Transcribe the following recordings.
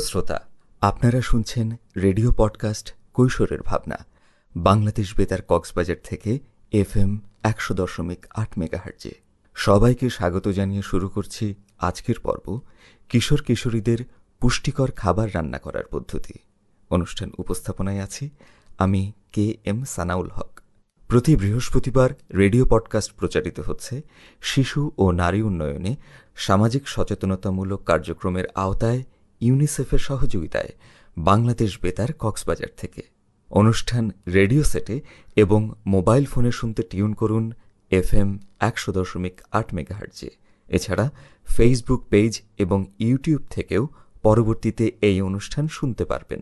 শ্রোতা, আপনারা শুনছেন রেডিও পডকাস্ট কৈশোরের ভাবনা, বাংলাদেশ বেতার কক্সবাজার থেকে এফ এম একশো দশমিক আট মেগাহার্জে সবাইকে স্বাগত জানিয়ে শুরু করছি আজকের পর্ব, কিশোর কিশোরীদের পুষ্টিকর খাবার রান্না করার পদ্ধতি। অনুষ্ঠান উপস্থাপনায় আছি আমি কে এম সানাউল হক। প্রতি বৃহস্পতিবার রেডিও পডকাস্ট প্রচারিত হচ্ছে শিশু ও নারী উন্নয়নে সামাজিক সচেতনতামূলক কার্যক্রমের আওতায় ইউনিসেফের সহযোগিতায় বাংলাদেশ বেতার কক্সবাজার থেকে। অনুষ্ঠান রেডিও সেটে এবং মোবাইল ফোনে শুনতে টিউন করুন এফ এম একশো দশমিক আট মেগাহার্জে। এছাড়া ফেসবুক পেজ এবং ইউটিউব থেকেও পরবর্তীতে এই অনুষ্ঠান শুনতে পারবেন।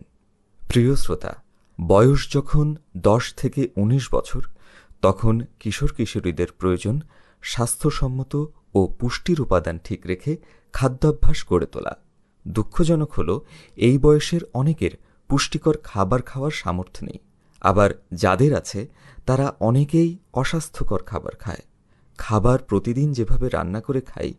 প্রিয় শ্রোতা, বয়স যখন দশ থেকে ১৯ বছর, তখন কিশোর কিশোরীদের প্রয়োজন স্বাস্থ্যসম্মত ও পুষ্টির উপাদান ঠিক রেখে খাদ্যাভ্যাস গড়ে তোলা। দুঃখজনক হল, এই বয়সের অনেকের পুষ্টিকর খাবার খাওয়ার সামর্থ্য নেই। আবার যাদের আছে, তারা অনেকেই অস্বাস্থ্যকর খাবার খায়। খাবার প্রতিদিন যেভাবে রান্না করে খাই,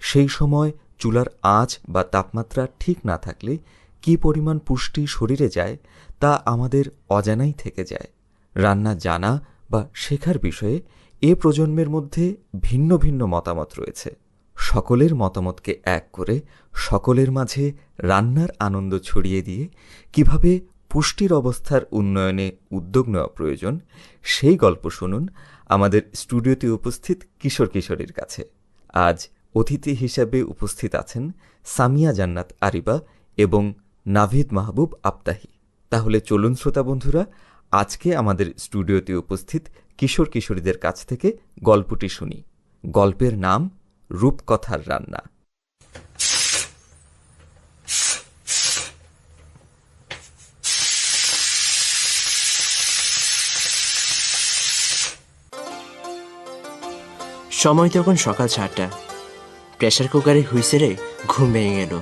সেই সময় চুলার আঁচ বা তাপমাত্রা ঠিক না থাকলে কি পরিমাণ পুষ্টি শরীরে যায়, তা আমাদের অজানাই থেকে যায়। রান্না জানা বা শেখার বিষয়ে এ প্রজন্মের মধ্যে ভিন্ন ভিন্ন মতামত রয়েছে। সকলের মতামতকে এক করে সকলের মাঝে রান্নার আনন্দ ছড়িয়ে দিয়ে কীভাবে পুষ্টির অবস্থার উন্নয়নে উদ্যোগ নেওয়া প্রয়োজন, সেই গল্প শুনুন আমাদের স্টুডিওতে উপস্থিত কিশোর কিশোরীর কাছে। আজ অতিথি হিসাবে উপস্থিত আছেন সামিয়া জান্নাত আরিবা এবং নাভিদ মাহবুব আপ্তাহি তাহলে চলুন শ্রোতা বন্ধুরা, আজকে আমাদের স্টুডিওতে উপস্থিত কিশোর কিশোরীদের কাছ থেকে গল্পটি শুনি। গল্পের নাম রূপকথার রান্না। সময় তখন সকাল সাতটা প্রেশার কুকারে হুইসেলে ঘুম ভেঙে গেল।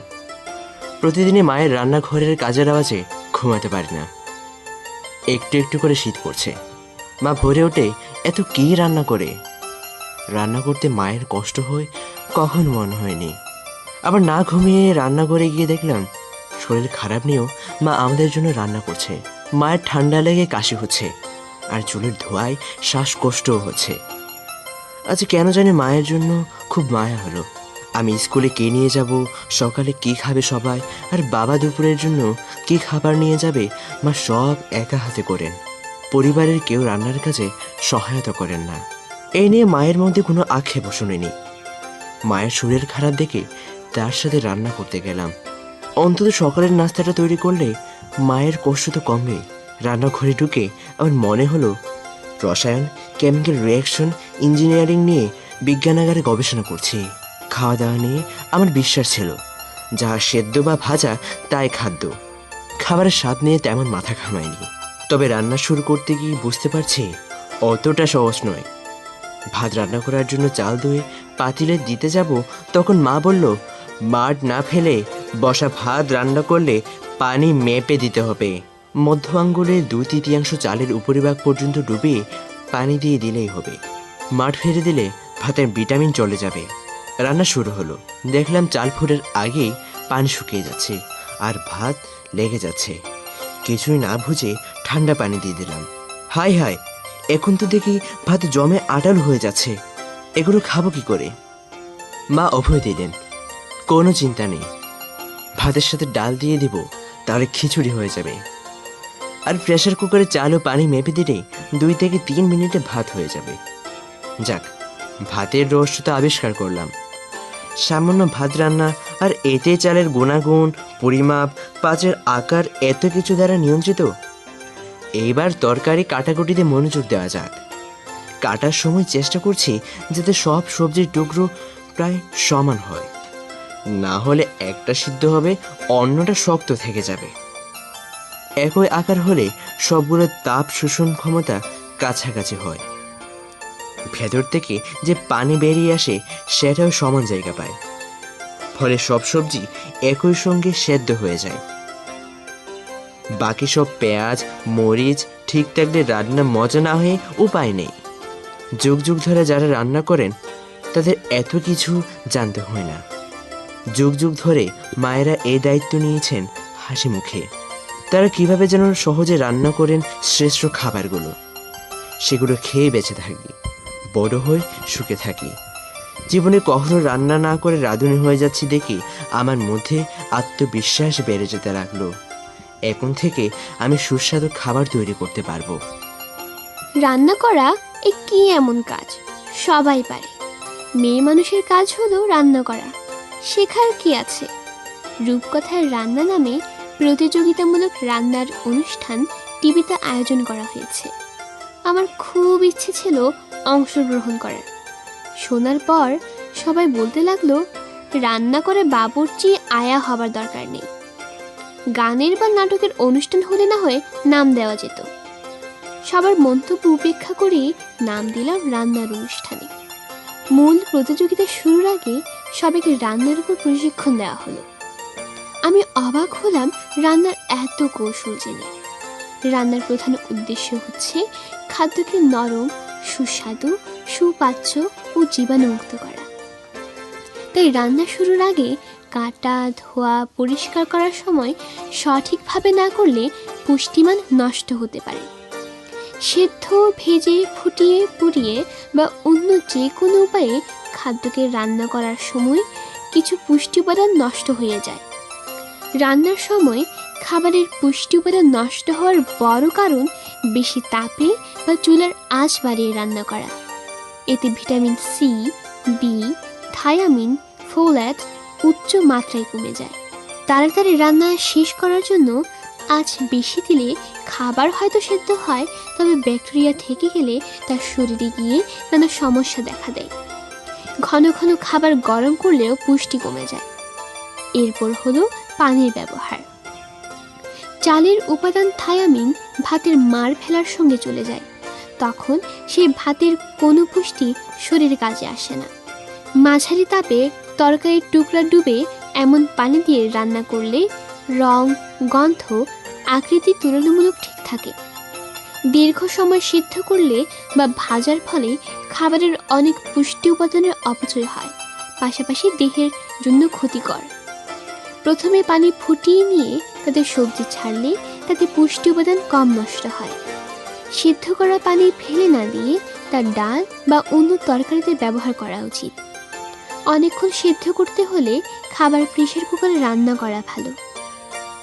প্রতিদিনই মায়ের রান্নাঘরের কাজের আওয়াজে ঘুমাতে পারি না। একটু একটু করে শীত পড়ছে। মা ভরে ওঠে, এত কি রান্না করে? রান্না করতে মায়ের কষ্ট হয় কখন মন হয়নি। আবার না ঘুমিয়ে রান্নাঘরে গিয়ে দেখলাম, শরীর খারাপ নিয়েও মা আমাদের জন্য রান্না করছে। মায়ের ঠান্ডা লেগে কাশি হচ্ছে, আর চুলের ধোয়ায় শ্বাসকষ্টও হচ্ছে। আজ কেন জানি মায়ের জন্য খুব মায়া হলো। আমি স্কুলে কে নিয়ে যাব, সকালে কি খাবে সবাই, আর বাবা দুপুরের জন্য কি খাবার নিয়ে যাবে, মা সব একা হাতে করেন। পরিবারের কেউ রান্নার কাজে সহায়তা করেন না। এই নিয়ে মায়ের মধ্যে কোনো আক্ষেপ শুনিনি। মায়ের শরীর খারাপ দেখে তার সাথে রান্না করতে গেলাম। অন্তত সকালের নাস্তাটা তৈরি করলে মায়ের কষ্ট তো কমবে। রান্নাঘরে ঢুকে আমার মনে হলো, রসায়ন, কেমিক্যাল রিয়াকশন ইঞ্জিনিয়ারিং নিয়ে বিজ্ঞানাগারে গবেষণা করছি। খাওয়া দাওয়া নিয়ে আমার বিশ্বাস ছিল, যা সেদ্ধ বা ভাজা তাই খাদ্য। খাবারের স্বাদ নিয়ে তেমন মাথা ঘামায়নি। তবে রান্না শুরু করতে গিয়ে বুঝতে পারছি, অতটা সহজ নয়। ভাত রান্না করার জন্য চাল ধুয়ে পাতিলে দিতে যাব, তখন মা বলল, মাঠ না ফেলে বসা ভাত রান্না করলে পানি মেপে দিতে হবে। মধ্য আঙ্গুলের দুই তৃতীয়াংশ চালের উপরিভাগ পর্যন্ত ডুবিয়ে পানি দিয়ে দিলেই হবে। মাঠ ফেলে দিলে ভাতের ভিটামিন চলে যাবে। রান্না শুরু হলো। দেখলাম চাল ফুটের আগেই পানি শুকিয়ে যাচ্ছে আর ভাত লেগে যাচ্ছে। কিছুই না বুঝে ঠান্ডা পানি দিয়ে দিলাম। হাই হাই এখন তো দেখি ভাত জমে আটাল হয়ে যাচ্ছে। এগুলো খাব কি করে? মা, অভয় দিলেন কোনো চিন্তা নেই। ভাতের সাথে ডাল দিয়ে দিব, তাহলে খিচুড়ি হয়ে যাবে। আর প্রেসার কুকারে চাল ও পানি মেপে দিলে দুই থেকে তিন মিনিটে ভাত হয়ে যাবে। যাক, ভাতের রহস্য তো আবিষ্কার করলাম। সামান্য ভাত রান্না আর এতে চালের গুণাগুণ, পরিমাপ, পাঁচের আকার এত কিছু দ্বারা নিয়ন্ত্রিত? এইবার তরকারি কাটাকুটিতে মনোযোগ দেওয়া যাক। কাটার সময় চেষ্টা করছি যাতে সব সবজির টুকরো প্রায় সমান হয়। না হলে একটা সিদ্ধ হবে, অন্যটা শক্ত থেকে যাবে। একই আকার হলে সবগুলো তাপ শোষণ ক্ষমতা কাছাকাছি হয়। ভেতর থেকে যে পানি বেরিয়ে আসে, সেটাও সমান জায়গা পায়। ফলে সব সবজি একই সঙ্গে সেদ্ধ হয়ে যায়। বাকি সব পেঁয়াজ, মরিচ ঠিক থাকলে রান্না মজা না হয়ে উপায় নেই। যুগ যুগ ধরে যারা রান্না করেন, তাদের এত কিছু জানতে হয় না। যুগ যুগ ধরে মায়েরা এই দায়িত্ব নিয়েছেন হাসি মুখে। তারা কীভাবে যেন সহজে রান্না করেন শ্রেষ্ঠ খাবারগুলো, সেগুলো খেয়ে বেঁচে থাকি, বড় হয়ে সুখে থাকি। জীবনে কখনো রান্না না করে রাঁধুনি হয়ে যাচ্ছি দেখি আমার মধ্যে আত্মবিশ্বাস বেড়ে যেতে লাগল। এখন থেকে আমি সুস্বাদু খাবার তৈরি করতে পারব। রান্না করা এ কি এমন কাজ? সবাই পারে। মেয়ে মানুষের কাজ হলো রান্না করা। শেখার কি আছে? রূপকথার রান্না নামে প্রতিযোগিতামূলক রান্নার অনুষ্ঠান টিভিতে আয়োজন করা হয়েছে। আমার খুব ইচ্ছে ছিল অংশগ্রহণ করার। শোনার পর সবাই বলতে লাগল, রান্না করে বাবুর্চি আয়া হবার দরকার নেই। গানের বা নাটকের অনুষ্ঠান হলে না হয়ে নাম দেওয়া যেত। সবার মন্তব্য উপেক্ষা করে নাম দিলাম রান্নার অনুষ্ঠানে। মূল প্রতিযোগিতা শুরুর আগে সবাইকে রান্নার উপর প্রশিক্ষণ দেওয়া হলো। আমি অবাক হলাম রান্নার এত কৌশল জেনে। রান্নার প্রধান উদ্দেশ্য হচ্ছে খাদ্যকে নরম, সুস্বাদু, সুপাচ্য ও জীবাণুমুক্ত করা। তাই রান্না শুরুর আগে কাটা, ধোয়া, পরিষ্কার করার সময় সঠিকভাবে না করলে পুষ্টিমান নষ্ট হতে পারে। সেদ্ধ, ভেজে, ফুটিয়ে, পুড়িয়ে বা অন্য যে কোনো উপায়ে খাদ্যকে রান্না করার সময় কিছু পুষ্টি উপাদান নষ্ট হয়ে যায়। রান্নার সময় খাবারের পুষ্টি উপাদান নষ্ট হওয়ার বড় কারণ বেশি তাপে বা চুলার আঁচ বাড়িয়ে রান্না করা। এতে vitamin C B thiamine folate উচ্চ মাত্রায় কমে যায়। তাড়াতাড়ি রান্না শেষ করার জন্য আঁচ বেশি দিলে খাবার হয়তো সেদ্ধ হয়, তবে ব্যাকটেরিয়া থেকে গেলে তার শরীরে গিয়ে নানা সমস্যা দেখা দেয়। ঘন ঘন খাবার গরম করলেও পুষ্টি কমে যায়। এরপর হলো পানির ব্যবহার। চালের উপাদান থায়ামিন ভাতের মার ফেলার সঙ্গে চলে যায়। তখন সেই ভাতের কোনো পুষ্টি শরীরে কাজে আসে না। মাঝারি তাপে তরকারির টুকরা ডুবে এমন পানি দিয়ে রান্না করলে রং, গন্ধ আকৃতি তুলনামূলক ঠিক থাকে। দীর্ঘ সময় সিদ্ধ করলে বা ভাজার ফলে খাবারের অনেক পুষ্টি উপাদানের অপচয় হয়, পাশাপাশি দেহের জন্য ক্ষতিকর। প্রথমে পানি ফুটিয়ে নিয়ে তাতে সবজি ছাড়লে তাতে পুষ্টি উপাদান কম নষ্ট হয়। সিদ্ধ করা পানি ফেলে না দিয়ে তার ডাল বা অন্য তরকারিতে ব্যবহার করা উচিত। অনেকক্ষণ সিদ্ধ করতে হলে খাবার প্রেশার কুকারে রান্না করা ভালো।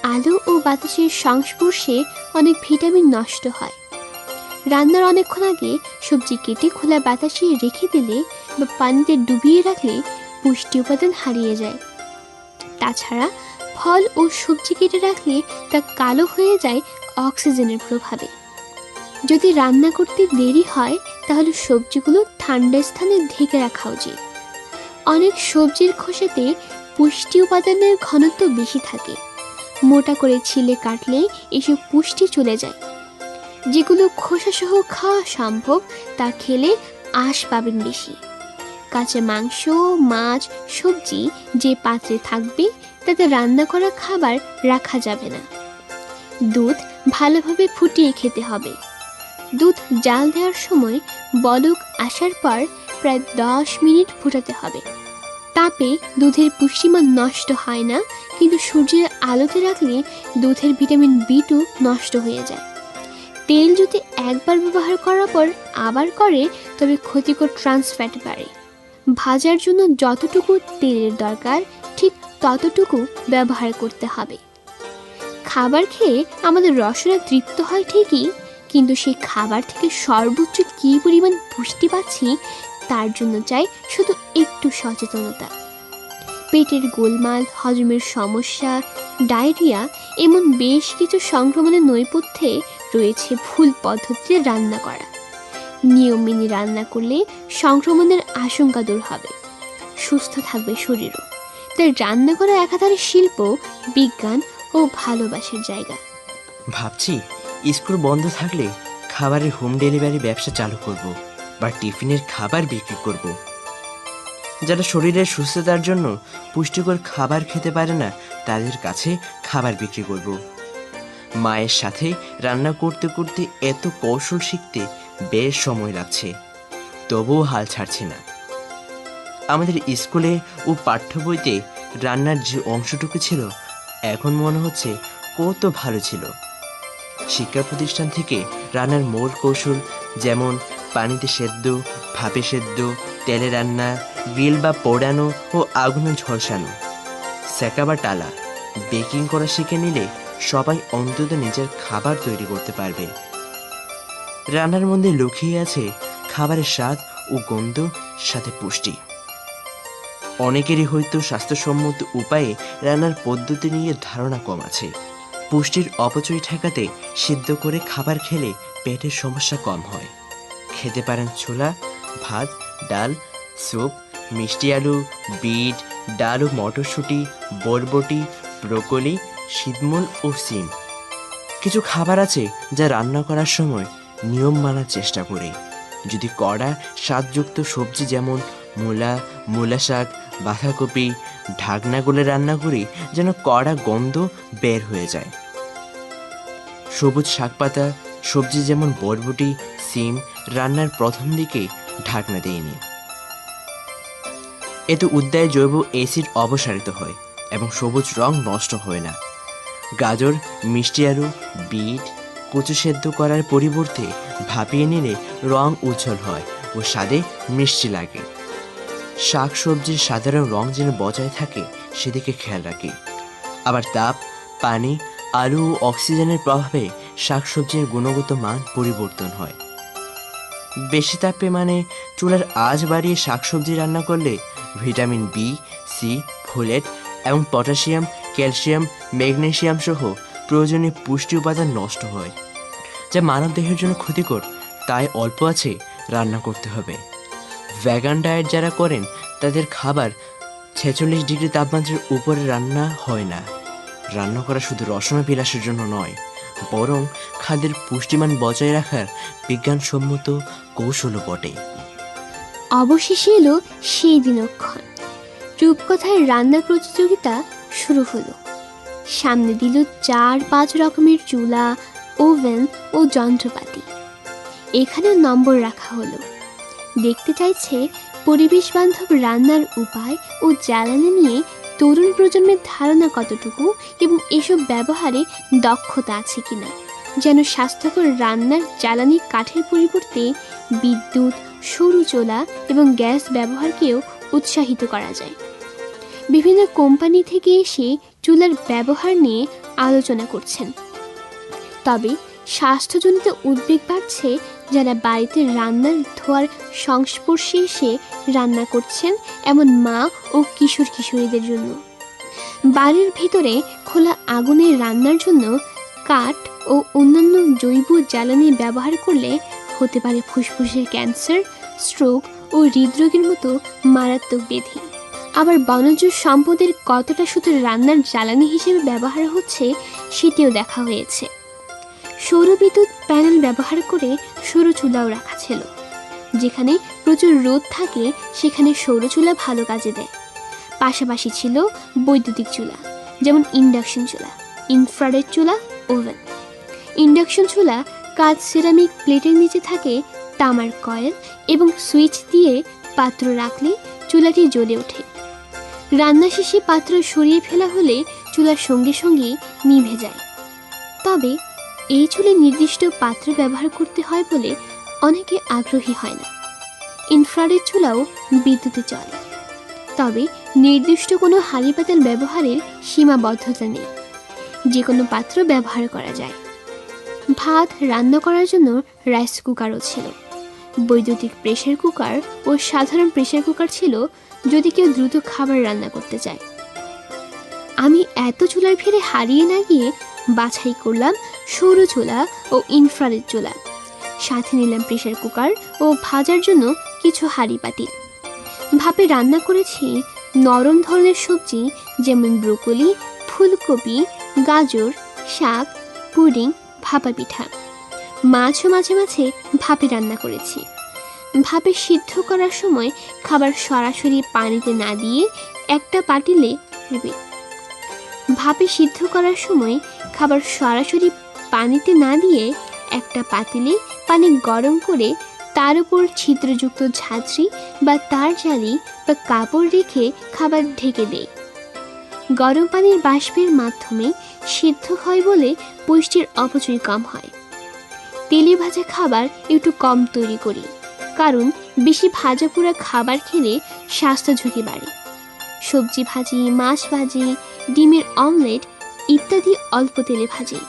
আলো ও বাতাসের সংস্পর্শে অনেক ভিটামিন নষ্ট হয়। রান্নার অনেকক্ষণ আগে সবজি কেটে খোলা বাতাসে রেখে দিলে বা পানিতে ডুবিয়ে রাখলে পুষ্টি উপাদান হারিয়ে যায়। তাছাড়া ফল ও সবজি কেটে রাখলে তা কালো হয়ে যায় অক্সিজেনের প্রভাবে। যদি রান্না করতে দেরি হয়, তাহলে সবজিগুলো ঠান্ডা স্থানে ঢেকে রাখা উচিত। অনেক সবজির খোসাতে পুষ্টি উপাদানের ঘনত্ব বেশি থাকে। মোটা করে ছিলে কাটলে এসব পুষ্টি চলে যায়। যেগুলো খোসাসহ খাওয়া সম্ভব, তা খেলে আশ পাবেন বেশি। কাঁচা মাংস, মাছ, সবজি যে পাত্রে থাকবে, তাতে রান্না করা খাবার রাখা যাবে না। দুধ ভালোভাবে ফুটিয়ে খেতে হবে। দুধ জাল দেওয়ার সময় বলক আসার পর প্রায় দশ মিনিট ফুটাতে হবে। তাপে দুধের পুষ্টিমান নষ্ট হয় না, কিন্তু সূর্যের আলোতে রাখলে দুধের ভিটামিন বি টু নষ্ট হয়ে যায়। তেল যদি একবার ব্যবহার করার পর আবার করে, তবে ক্ষতিকর ট্রান্স ফ্যাট বাড়ে। ভাজার জন্য যতটুকু তেলের দরকার, ঠিক ততটুকু ব্যবহার করতে হবে। খাবার খেয়ে আমাদের রসনা তৃপ্ত হয় ঠিকই, কিন্তু সেই খাবার থেকে সর্বোচ্চ কী পরিমাণ পুষ্টি পাচ্ছি তার জন্য চাই শুধু একটু সচেতনতা। পেটের গোলমাল, হজমের সমস্যা, ডায়রিয়া এমন বেশ কিছু সংক্রমণের নৈপথ্যে রয়েছে ভুল পদ্ধতিতে রান্না করা। নিয়ম মেনে রান্না করলে সংক্রমণের আশঙ্কা দূর হবে। সুস্থ থাকবে শরীরও। তাই রান্না করা একাধারে শিল্প, বিজ্ঞান ও ভালোবাসার জায়গা। ভাবছি, স্কুল বন্ধ থাকলে খাবারের হোম ডেলিভারি ব্যবসা চালু করব। বা টিফিনের খাবার বিক্রি করব। যারা শরীরের সুস্থতার জন্য পুষ্টিকর খাবার খেতে পারে না, তাদের কাছে খাবার বিক্রি করব। মায়ের সাথে রান্না করতে করতে এত কৌশল শিখতে বেশ সময় লাগছে, তবুও হাল ছাড়ছে না। আমাদের স্কুলে ও পাঠ্য বইতে রান্নার যে অংশটুকু ছিল, এখন মনে হচ্ছে কত ভালো ছিল। শিক্ষা প্রতিষ্ঠান থেকে রান্নার মূল কৌশল যেমন পানিতে সেদ্ধ, ভাপে সেদ্ধ, তেলে রান্না গ্রিল বা পোড়ানো ও আগুনে ঝলসানো। সেকা বা টালা, বেকিং করা শিখে নিলে সবাই অন্তত নিজের খাবার তৈরি করতে পারবে। রান্নার মধ্যে লুকিয়ে আছে খাবারের স্বাদ ও গন্ধ, সাথে পুষ্টি। অনেকেরই হয়তো স্বাস্থ্যসম্মত উপায়ে রান্নার পদ্ধতি নিয়ে ধারণা কম আছে। পুষ্টির অপচয় ঠেকাতে সিদ্ধ করে খাবার খেলে পেটের সমস্যা কম হয়। খেতে পারেন ছোলা, ভাত, ডাল, স্যুপ, মিষ্টি আলু, বিট, ডাল ও মটরশুঁটি, বরবটি, ব্রোকলি শীতমূল ও সিম। কিছু খাবার আছে যা রান্না করার সময় নিয়ম মানার চেষ্টা করি। যদি কড়া, স্বাদযুক্ত সবজি যেমন মূলা মূলা শাক বাঁধাকপি, ঢাকনা গুলে রান্না করি যেন কড়া গন্ধ বের হয়ে যায়। সবুজ শাকপাতা, সবজি যেমন বরবটি, সিম রান্নার প্রথম দিকে ঢাকনা দিইনি এতে উদ্যায় জৈব অ্যাসিড অপসারিত হয় এবং সবুজ রং নষ্ট হয় না। গাজর, মিষ্টি আলু, বিট, কচু সেদ্ধ করার পরিবর্তে ভাপিয়ে নিলে রং উজ্জ্বল হয় ও স্বাদে মিষ্টি লাগে। শাক সবজির সাধারণ রং যেন বজায় থাকে, সেদিকে খেয়াল রাখি। আবার তাপ, পানি, আলু ও অক্সিজেনের প্রভাবে শাকসবজির গুণগত মান পরিবর্তন হয়। বেশি তাপে মানে চুলার আঁচ বাড়িয়ে শাকসবজি রান্না করলে ভিটামিন বি, সি, ফোলেট এবং পটাশিয়াম, ক্যালসিয়াম ম্যাগনেশিয়াম সহ প্রয়োজনীয় পুষ্টি উপাদান নষ্ট হয়, যা মানব দেহের জন্য ক্ষতিকর। তাই অল্প আছে রান্না করতে হবে। ভ্যাগান ডায়েট যারা করেন, তাদের খাবার ছেচল্লিশ ডিগ্রি তাপমাত্রার উপরে রান্না হয় না। রান্না করা শুধু রসনা বিলাসের জন্য নয় বরং খাদ্যের পুষ্টিমান বজায় রাখার বিজ্ঞানসম্মত কৌশলও বটে। অবশেষে এলো সেই দিনক্ষণ। রূপকথার রান্নার প্রতিযোগিতা শুরু হলো। সামনে দিল চার পাঁচ রকমের চুলা, ওভেন ও যন্ত্রপাতি। এখানে নম্বর রাখা হলো। দেখতে চাইছে পরিবেশ বান্ধব রান্নার উপায় ও জ্বালানি নিয়ে তরুণ প্রজন্মের ধারণা কতটুকু এবং এসব ব্যবহারে দক্ষতা আছে কিনা? যেন স্বাস্থ্যকর রান্নার জ্বালানি কাঠের পরিবর্তে বিদ্যুৎ, সরু চোলা এবং গ্যাস ব্যবহারকেও উৎসাহিত করা যায়। বিভিন্ন কোম্পানি থেকে এসে চুলার ব্যবহার নিয়ে আলোচনা করছেন। তবে স্বাস্থ্যজনিত উদ্বেগ বাড়ছে, যারা বাড়িতে রান্নার ধোয়ার সংস্পর্শে এসে রান্না করছেন এমন মা ও কিশোর কিশোরীদের জন্য। বাড়ির ভিতরে খোলা আগুনে রান্নার জন্য কাঠ ও অন্যান্য জৈব জ্বালানি ব্যবহার করলে হতে পারে ফুসফুসের ক্যান্সার, স্ট্রোক ও হৃদরোগের মতো মারাত্মক ব্যাধি। আবার বনজ সম্পদের কতটা শুধু রান্নার জ্বালানি হিসেবে ব্যবহার হচ্ছে, সেটিও দেখা হয়েছে। সৌরবিদ্যুৎ প্যানেল ব্যবহার করে সৌর চুলাও রাখা ছিল। যেখানে প্রচুর রোদ থাকে, সেখানে সৌর চুলা ভালো কাজে দেয়। পাশাপাশি ছিল বৈদ্যুতিক চুলা, যেমন ইন্ডাকশন চুলা, ইনফ্রারেড চুলা, ওভেন। ইন্ডাকশন চুলা কাঁচ সিরামিক প্লেটের নিচে থাকে তামার কয়েল এবং সুইচ দিয়ে পাত্র রাখলে চুলাটি জ্বলে ওঠে। রান্না শেষে পাত্র সরিয়ে ফেলা হলে চুলার সঙ্গে সঙ্গে নিভে যায়। তবে এই চুলে নির্দিষ্ট পাত্র ব্যবহার করতে হয় বলে অনেকে আগ্রহী হয় না। ইনফ্রারেড চুলাও বিদ্যুতে চলে। তবে নির্দিষ্ট কোনো হাঁড়ি পাতাল ব্যবহারের সীমাবদ্ধতা নেই। যে কোনো পাত্র ব্যবহার করা যায়। ভাত রান্না করার জন্য রাইস কুকারও ছিল। বৈদ্যুতিক প্রেসার কুকার ও সাধারণ প্রেসার কুকার ছিল যদি কেউ দ্রুত খাবার রান্না করতে চায়। আমি এত চুলার ভিড়ে হারিয়ে না গিয়ে বাছাই করলাম সৌর চুলা ও ইনফ্রারেড চুলা। সাথে নিলাম প্রেশার কুকার ও ভাজার জন্য কিছু হাঁড়ি পাতিল ভাপে রান্না করেছি নরম ধরনের সবজি যেমন ব্রোকলি, ফুলকপি, গাজর, শাক, পুডিং, ভাপা পিঠা। মাছও মাঝে মাঝে ভাপে রান্না করেছি। ভাপে সিদ্ধ করার সময় খাবার সরাসরি পানিতে না দিয়ে একটা রিপিট ভাপে সিদ্ধ করার সময় খাবার সরাসরি পানিতে না দিয়ে একটা পাতিলে পানি গরম করে তার উপর ছিদ্রযুক্ত ঝাঁঝরি বা তার জালি বা কাপড় রেখে খাবার ঢেকে দেয়। গরম পানির বাষ্পের মাধ্যমে সিদ্ধ হয় বলে পুষ্টির অপচয় কম হয়। তেলে ভাজা খাবার একটু কম তৈরি করি, কারণ বেশি ভাজা পোড়া খাবার খেলে স্বাস্থ্য ঝুঁকি বাড়ে। সবজি ভাজি, মাছ ভাজি, ডিমের অমলেট ইত্যাদি অল্প তেলে ভাজি।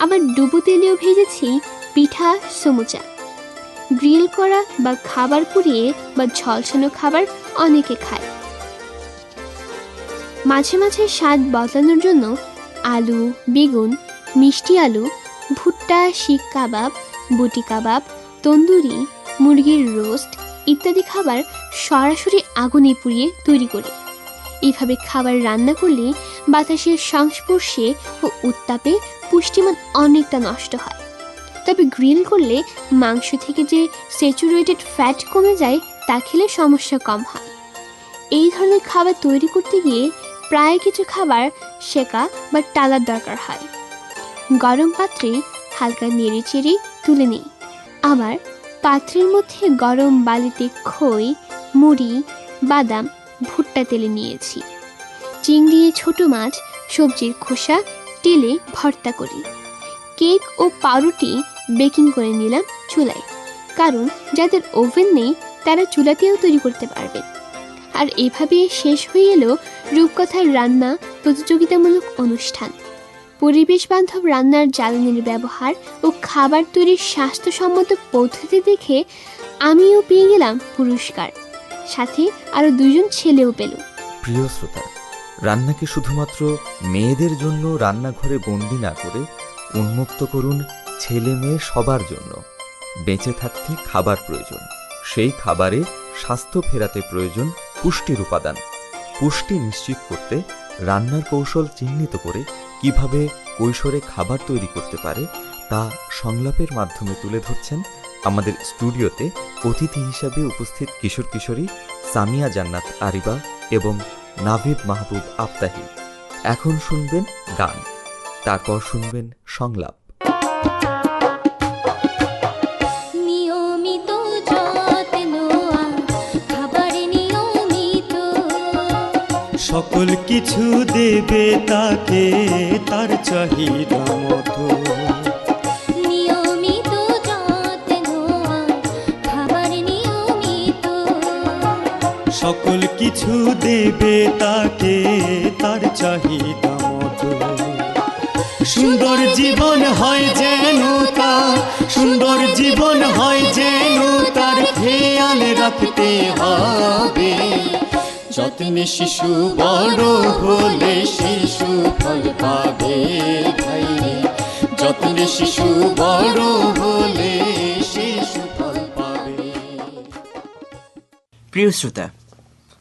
আবার ডুবো তেলেও ভেজেছি পিঠা, সমুচা। গ্রিল করা বা খাবার পুড়িয়ে বা ঝলসানো খাবার অনেকে খায়। মাঝে মাঝে স্বাদ বদলানোর জন্য আলু, বেগুন, মিষ্টি আলু, ভুট্টা শিক কাবাব, বুটি কাবাব, তন্দুরি, মুরগির রোস্ট ইত্যাদি খাবার সরাসরি আগুনে পুড়িয়ে তৈরি করি। এইভাবে খাবার রান্না করলে বাতাসের সংস্পর্শে ও উত্তাপে পুষ্টিমান অনেকটা নষ্ট হয়। তবে গ্রিল করলে মাংস থেকে যে স্যাচুরেটেড ফ্যাট কমে যায়, তা খেলে সমস্যা কম হয়। এই ধরনের খাবার তৈরি করতে গিয়ে প্রায় কিছু খাবার শেকা বা টালার দরকার হয়। গরম পাত্রে হালকা নেড়ে চেড়ে তুলে নিই। আবার পাত্রের মধ্যে গরম বালিতে খই, মুড়ি, বাদাম, ভুট্টা তেলে নিয়েছি। চিংড়ি, ছোট মাছ, সবজির খোসা তেলে ভর্তা করি। কেক ও পাউরুটি বেকিং করে নিলাম চুলায়। কারণ যাদের ওভেন নেই, তারা চুলাতেও তৈরি করতে পারবে। আর এভাবে শেষ হয়ে এলো রূপকথার রান্না প্রতিযোগিতামূলক অনুষ্ঠান। পরিবেশ বান্ধব রান্নার জ্বালানির ব্যবহার ও খাবার তৈরির স্বাস্থ্যসম্মত পদ্ধতি দেখে আমিও পেয়ে গেলাম পুরস্কার। সাথে আরও দুজন ছেলেও পেল প্রিয় শ্রোতা রান্নাকে শুধুমাত্র মেয়েদের জন্য রান্নাঘরে বন্দি না করে উন্মুক্ত করুন ছেলে মেয়ে সবার জন্য। বেঁচে থাকতে খাবার প্রয়োজন। সেই খাবারে স্বাস্থ্য ফেরাতে প্রয়োজন পুষ্টির উপাদান। পুষ্টি নিশ্চিত করতে রান্নার কৌশল চিহ্নিত করে কীভাবে কৈশোরে খাবার তৈরি করতে পারে তা সংলাপের মাধ্যমে তুলে ধরছেন আমাদের স্টুডিওতে অতিথি হিসাবে উপস্থিত কিশোর কিশোরী সামিয়া জান্নাত আরিবা এবং নাভিদ মাহবুব আফতাহি। এখন শুনবেন গান তারপর শুনবেন সংলাপ। নিয়মিত যত্ন আর খাবার নিয়মিত। সকল কিছু দেবে তাকে তার চাহিদা মতো। সকল কিছু দেবে তাকে, তার চাহিদা মতো। সুন্দর জীবন হয় যেন তার, সুন্দর জীবন হয় যেন তার, খেয়াল রাখতে হবে। যত্নে শিশু বড় হলে শিশু ফল পাবে ভাই যত্নে শিশু বড় হলে শিশু ফল পাবে। প্রিয় শ্রোতা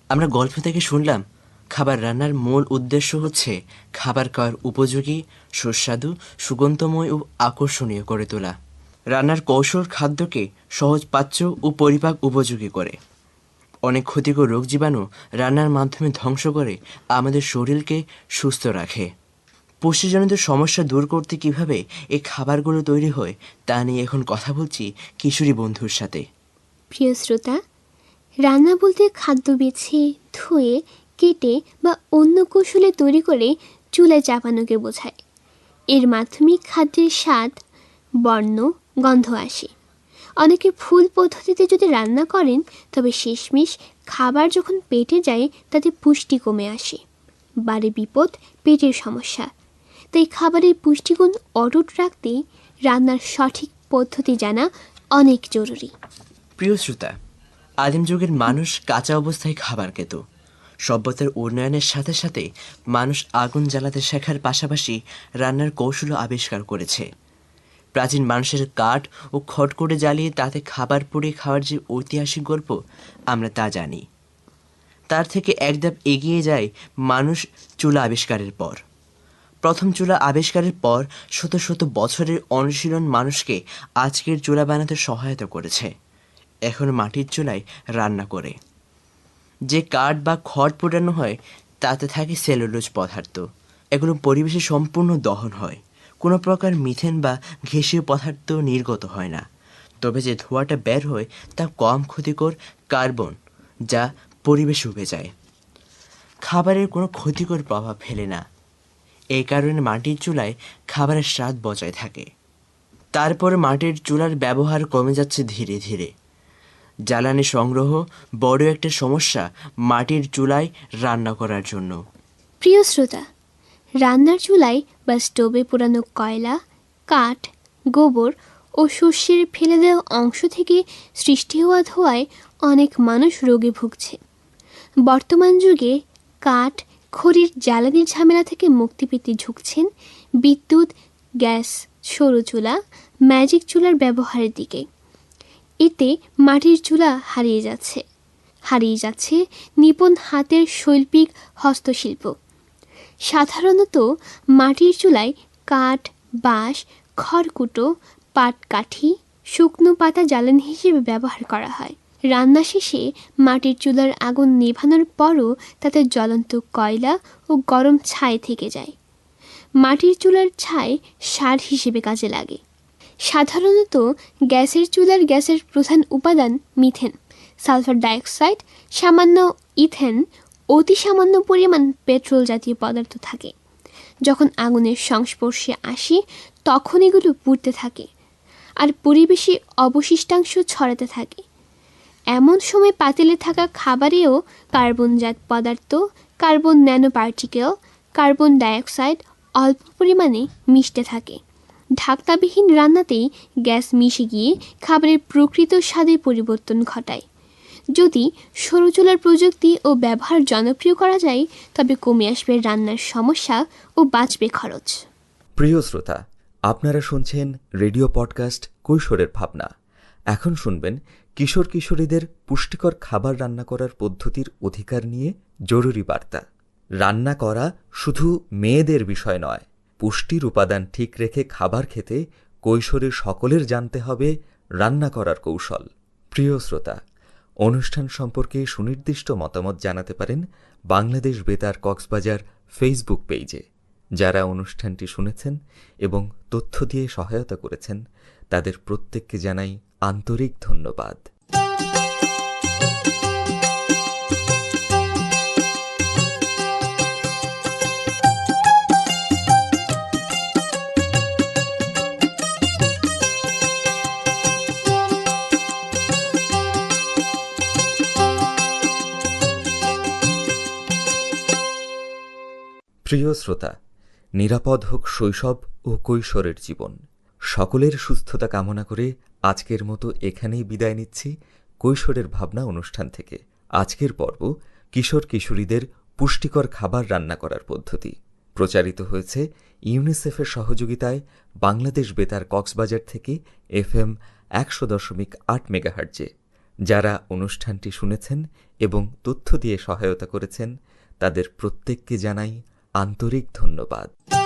আমরা গল্প থেকে শুনলাম, খাবার রান্নার মূল উদ্দেশ্য হচ্ছে খাবার খাওয়ার উপযোগী, সুস্বাদু, সুগন্ধময় ও আকর্ষণীয় করে তোলা। রান্নার কৌশল খাদ্যকে সহজ পাচ্য ও পরিপাক উপযোগী করে। অনেক ক্ষতিকর রোগ জীবাণু রান্নার মাধ্যমে ধ্বংস করে আমাদের শরীরকে সুস্থ রাখে। পুষ্টিজনিত সমস্যা দূর করতে কীভাবে এই খাবারগুলো তৈরি হয়, তা নিয়ে এখন কথা বলছি কিশোরী বন্ধুর সাথে। প্রিয় শ্রোতা রান্না বলতে খাদ্য বেছে, ধুয়ে, কেটে বা অন্য কৌশলে তৈরি করে চুলায় চাপানোকে বোঝায়। এর মাধ্যমে খাদ্যের স্বাদ, বর্ণ, গন্ধ আসে। অনেকে ফুল পদ্ধতিতে যদি রান্না করেন, তবে শেষমেশ খাবার যখন পেটে যায়, তাতে পুষ্টি কমে আসে। বাড়ে বিপদ, পেটের সমস্যা। তাই খাবারের পুষ্টিগুণ অটুট রাখতে রান্নার সঠিক পদ্ধতি জানা অনেক জরুরি। প্রিয় শ্রোতা আদিম যুগের মানুষ কাঁচা অবস্থায় খাবার খেত। সভ্যতার উন্নয়নের সাথে সাথে মানুষ আগুন জ্বালাতে শেখার পাশাপাশি রান্নার কৌশলও আবিষ্কার করেছে। প্রাচীন মানুষের কাঠ ও খড়কুড়ে জ্বালিয়ে তাতে খাবার পুড়ে খাওয়ার যে ঐতিহাসিক গল্প, আমরা তা জানি। তার থেকে এক ধাপ এগিয়ে যায় মানুষ চুলা আবিষ্কারের পর। প্রথম চুলা আবিষ্কারের পর শত শত বছরের অনুশীলন মানুষকে আজকের চুলা বানাতে সহায়তা করেছে। এখন মাটির চুলায় রান্না করে। যে কাঠ বা খড় পোড়ানো হয়, তাতে থাকে সেলুলোজ পদার্থ। এগুলো পরিবেশে সম্পূর্ণ দহন হয়। কোনো প্রকার মিথেন বা ঘেঁষীয় পদার্থ নির্গত হয় না। তবে যে ধোঁয়াটা বের হয়, তা কম ক্ষতিকর কার্বন, যা পরিবেশে উবে যায়। খাবারের কোনো ক্ষতিকর প্রভাব ফেলে না। এই কারণে মাটির চুলায় খাবারের স্বাদ বজায় থাকে। তারপর মাটির চুলার ব্যবহার কমে যাচ্ছে ধীরে ধীরে। জ্বালানি সংগ্রহ বড় একটা সমস্যা মাটির চুলায় রান্না করার জন্য। প্রিয় শ্রোতা, রান্নার চুলায় বা স্টোভে পোড়ানো কয়লা, কাঠ, গোবর ও শস্যের ফেলে দেওয়া অংশ থেকে সৃষ্টি হওয়া ধোঁয়ায় অনেক মানুষ রোগে ভুগছে। বর্তমান যুগে কাঠ, খড়ির জ্বালানির ঝামেলা থেকে মুক্তি পেতে ঝুঁকছেন বিদ্যুৎ, গ্যাস, সৌর চুলা, ম্যাজিক চুলার ব্যবহারের দিকে। এতে মাটির চুলা হারিয়ে যাচ্ছে। হারিয়ে যাচ্ছে নিপুণ হাতের শৈল্পিক হস্তশিল্প। সাধারণত মাটির চুলায় কাঠ, বাঁশ, খড়কুটো, পাটকাঠি, শুকনো পাতা জ্বালানি হিসেবে ব্যবহার করা হয়। রান্না শেষে মাটির চুলার আগুন নেভানোর পরও তাতে জ্বলন্ত কয়লা ও গরম ছাই থেকে যায়। মাটির চুলার ছাই সার হিসেবে কাজে লাগে। সাধারণত গ্যাসের চুলার গ্যাসের প্রধান উপাদান মিথেন, সালফার ডাইঅক্সাইড, সামান্য ইথেন, অতি সামান্য পরিমাণ পেট্রোল জাতীয় পদার্থ থাকে। যখন আগুনের সংস্পর্শে আসি, তখন এগুলো পুড়তে থাকে আর পরিবেশে অবশিষ্টাংশ ছড়াতে থাকে। এমন সময় পাতিলে থাকা খাবারেও কার্বনজাত পদার্থ, carbon nano particle carbon dioxide অল্প পরিমাণে মিশতে থাকে। ঢাকনাবিহীন রান্নাতেই গ্যাস মিশে গিয়ে খাবারের প্রকৃত স্বাদে পরিবর্তন ঘটায়। যদি সৌরচুলার প্রযুক্তি ও ব্যবহার জনপ্রিয় করা যায়, তবে কমে আসবে রান্নার সমস্যা ও বাঁচবে খরচ। প্রিয় শ্রোতা, আপনারা শুনছেন রেডিও পডকাস্ট কৈশোরের ভাবনা। এখন শুনবেন কিশোর কিশোরীদের পুষ্টিকর খাবার রান্না করার পদ্ধতির অধিকার নিয়ে জরুরি বার্তা। রান্না করা শুধু মেয়েদের বিষয় নয় পুষ্টির উপাদান ঠিক রেখে খাবার খেতে কৈশোরের সকলের জানতে হবে রান্না করার কৌশল। প্রিয় শ্রোতা, অনুষ্ঠান সম্পর্কে সুনির্দিষ্ট মতামত জানাতে পারেন বাংলাদেশ বেতার কক্সবাজার ফেসবুক পেজে। যারা অনুষ্ঠানটি শুনেছেন এবং তথ্য দিয়ে সহায়তা করেছেন, তাদের প্রত্যেককে জানাই আন্তরিক ধন্যবাদ। প্রিয় শ্রোতা, নিরাপদ হোক শৈশব ও কৈশোরের জীবন। সকলের সুস্থতা কামনা করে আজকের মতো এখানেই বিদায় নিচ্ছি কৈশোরের ভাবনা অনুষ্ঠান থেকে। আজকের পর্ব কিশোর কিশোরীদের পুষ্টিকর খাবার রান্না করার পদ্ধতি। প্রচারিত হয়েছে ইউনিসেফের সহযোগিতায় বাংলাদেশ বেতার কক্সবাজার থেকে এফএম একশো দশমিক আট মেগাহার্জে। যারা অনুষ্ঠানটি শুনেছেন এবং তথ্য দিয়ে সহায়তা করেছেন, তাদের প্রত্যেককে জানাই আন্তরিক ধন্যবাদ।